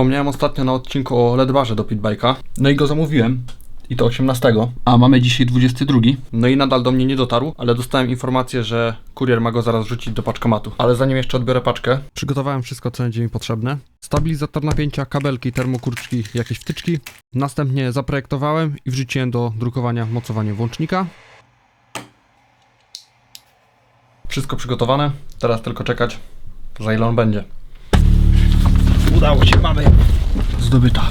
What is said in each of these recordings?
Wspomniałem ostatnio na odcinku o LED-barze do Pitbike'a. No i go zamówiłem. I to 18, a mamy dzisiaj 22. No i nadal do mnie nie dotarł, ale dostałem informację, że kurier ma go zaraz wrzucić do paczkomatu. Ale zanim jeszcze odbiorę paczkę, przygotowałem wszystko, co będzie mi potrzebne. Stabilizator napięcia, kabelki, termokurczki, jakieś wtyczki. Następnie zaprojektowałem i wrzuciłem do drukowania mocowanie włącznika. Wszystko przygotowane, teraz tylko czekać, za ile on będzie. Udało się, mamy zdobyta.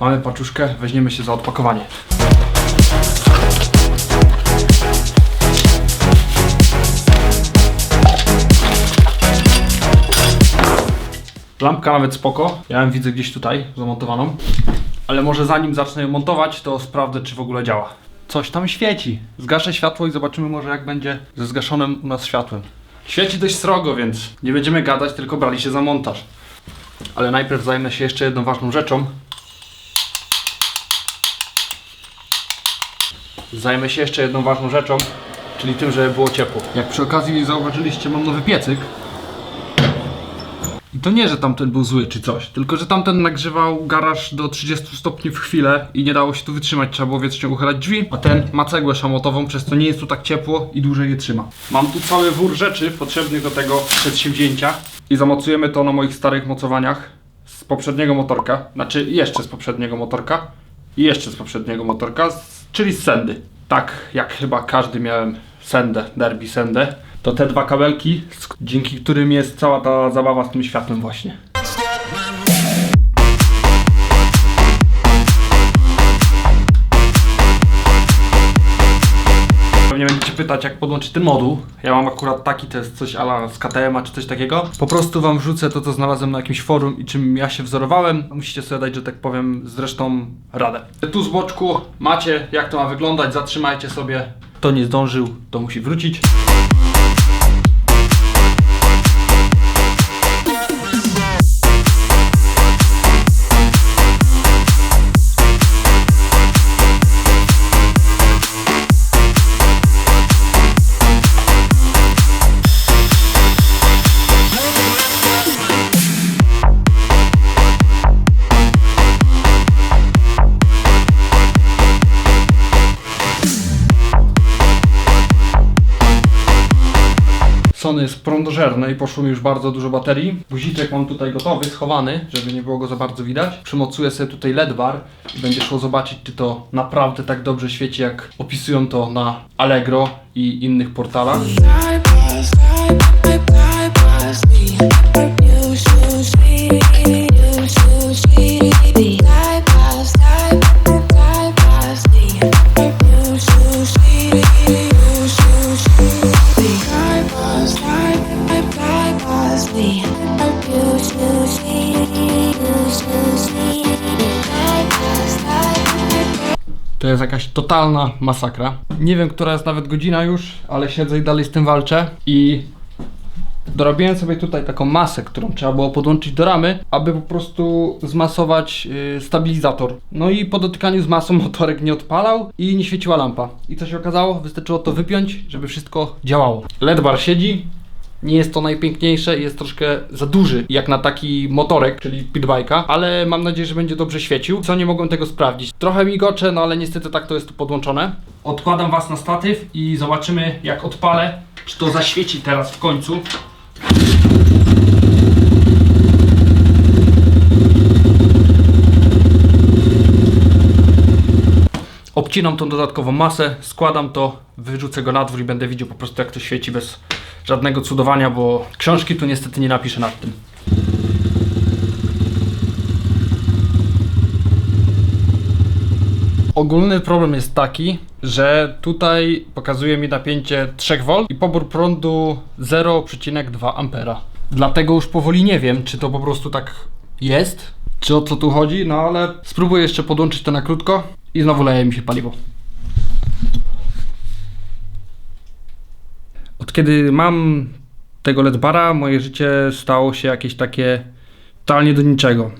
Mamy paczuszkę, weźmiemy się za odpakowanie. Lampka nawet spoko. Ja ją widzę gdzieś tutaj zamontowaną. Ale może zanim zacznę ją montować, to sprawdzę, czy w ogóle działa. Coś tam świeci. Zgaszę światło i zobaczymy może jak będzie ze zgaszonym u nas światłem. Świeci dość srogo, więc nie będziemy gadać, tylko brali się za montaż. Ale najpierw zajmę się jeszcze jedną ważną rzeczą. Zajmę się jeszcze jedną ważną rzeczą, czyli tym, żeby było ciepło. Jak przy okazji zauważyliście, mam nowy piecyk. To nie, że tamten był zły czy coś, tylko że tamten nagrzewał garaż do 30 stopni w chwilę i nie dało się tu wytrzymać, trzeba było wiecznie uchylać drzwi, a ten ma cegłę szamotową, przez co nie jest tu tak ciepło i dłużej je trzyma. Mam tu cały wór rzeczy potrzebnych do tego przedsięwzięcia i zamocujemy to na moich starych mocowaniach z poprzedniego motorka, znaczy jeszcze z poprzedniego motorka i jeszcze z poprzedniego motorka, czyli z Sendy. Tak jak chyba każdy miałem Sendę, Derby Sendę, to te dwa kabelki, dzięki którym jest cała ta zabawa z tym światłem właśnie. Pewnie będziecie pytać, jak podłączyć ten moduł. Ja mam akurat taki, to jest coś ala z KTM-a czy coś takiego. Po prostu wam wrzucę to, co znalazłem na jakimś forum i czym ja się wzorowałem. Musicie sobie dać, że tak powiem, zresztą radę. Tu z boczku macie, jak to ma wyglądać. Zatrzymajcie sobie. Kto nie zdążył, to musi wrócić. Sony jest prądożerne i poszło mi już bardzo dużo baterii. Guziczek mam tutaj gotowy, schowany, żeby nie było go za bardzo widać. Przymocuję sobie tutaj LED bar i będzie szło zobaczyć, czy to naprawdę tak dobrze świeci, jak opisują to na Allegro i innych portalach. To jest jakaś totalna masakra. Nie wiem, która jest nawet godzina już, ale siedzę i dalej z tym walczę i dorobiłem sobie tutaj taką masę, którą trzeba było podłączyć do ramy, aby po prostu zmasować yy, stabilizator. No i po dotykaniu z masą motorek nie odpalał i nie świeciła lampa. I co się okazało? Wystarczyło to wypiąć, żeby wszystko działało. LED bar siedzi, nie jest to najpiękniejsze, jest troszkę za duży jak na taki motorek, czyli pitbike'a, ale mam nadzieję, że będzie dobrze świecił. Co nie mogłem tego sprawdzić. Trochę migocze, no ale niestety tak to jest tu podłączone. Odkładam Was na statyw i zobaczymy jak odpalę, czy to zaświeci teraz w końcu. Obcinam tą dodatkową masę, składam to, wyrzucę go na dwór i będę widział po prostu jak to świeci bez żadnego cudowania, bo książki tu niestety nie napiszę nad tym. Ogólny problem jest taki, że tutaj pokazuje mi napięcie 3V i pobór prądu 0,2 A. Dlatego już powoli nie wiem, czy to po prostu tak jest, czy o co tu chodzi, no ale spróbuję jeszcze podłączyć to na krótko i znowu leje mi się paliwo. Od kiedy mam tego LED-bara, moje życie stało się jakieś takie totalnie do niczego.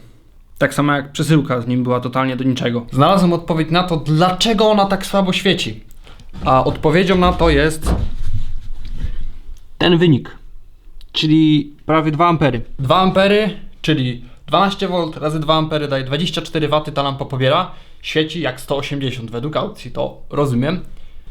Tak samo jak przesyłka z nim była totalnie do niczego. Znalazłem odpowiedź na to, dlaczego ona tak słabo świeci. A odpowiedzią na to jest ten wynik. czyli prawie 2 ampery. 2 ampery, czyli 12V razy 2 ampery daje 24 W ta lampa pobiera. Świeci jak 180 według aukcji, to rozumiem.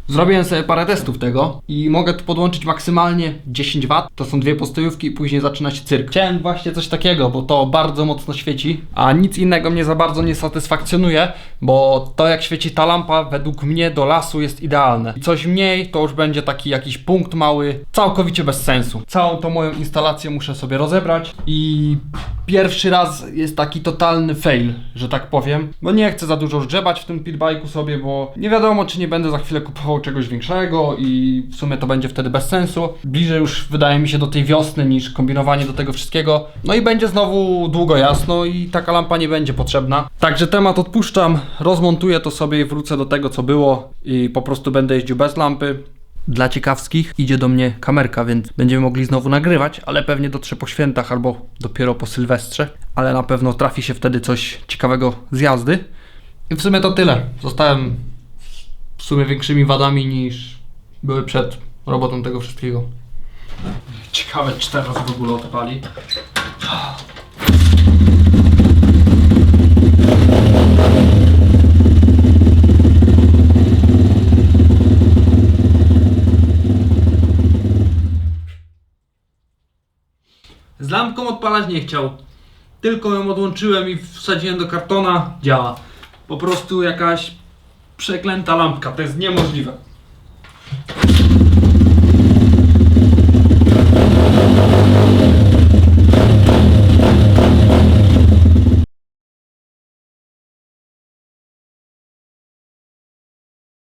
Zrobiłem sobie parę testów tego i mogę tu podłączyć maksymalnie 10 W. To są dwie postojówki i później zaczyna się cyrk. Chciałem właśnie coś takiego, bo to bardzo mocno świeci, a nic innego mnie za bardzo nie satysfakcjonuje, bo to jak świeci ta lampa według mnie do lasu jest idealne. I Coś mniej to już będzie taki jakiś punkt mały, całkowicie bez sensu. Całą tą moją instalację muszę sobie rozebrać i pierwszy raz jest taki totalny fail, że tak powiem, bo nie chcę za dużo grzebać w tym pitbike'u sobie, bo nie wiadomo czy nie będę za chwilę kupował czegoś większego i w sumie to będzie wtedy bez sensu. Bliżej już wydaje mi się do tej wiosny niż kombinowanie do tego wszystkiego. No i będzie znowu długo jasno i taka lampa nie będzie potrzebna. Także temat odpuszczam, rozmontuję to sobie i wrócę do tego co było i po prostu będę jeździł bez lampy. Dla ciekawskich idzie do mnie kamerka, więc będziemy mogli znowu nagrywać, ale pewnie dotrze po świętach albo dopiero po Sylwestrze. Ale na pewno trafi się wtedy coś ciekawego z jazdy. I w sumie to tyle. Zostałem w sumie większymi wadami niż były przed robotą tego wszystkiego. Ciekawe, czy teraz w ogóle odpali. Z lampką odpalać nie chciał. Tylko ją odłączyłem i wsadziłem do kartona. Działa. Po prostu jakaś przeklęta lampka. To jest niemożliwe.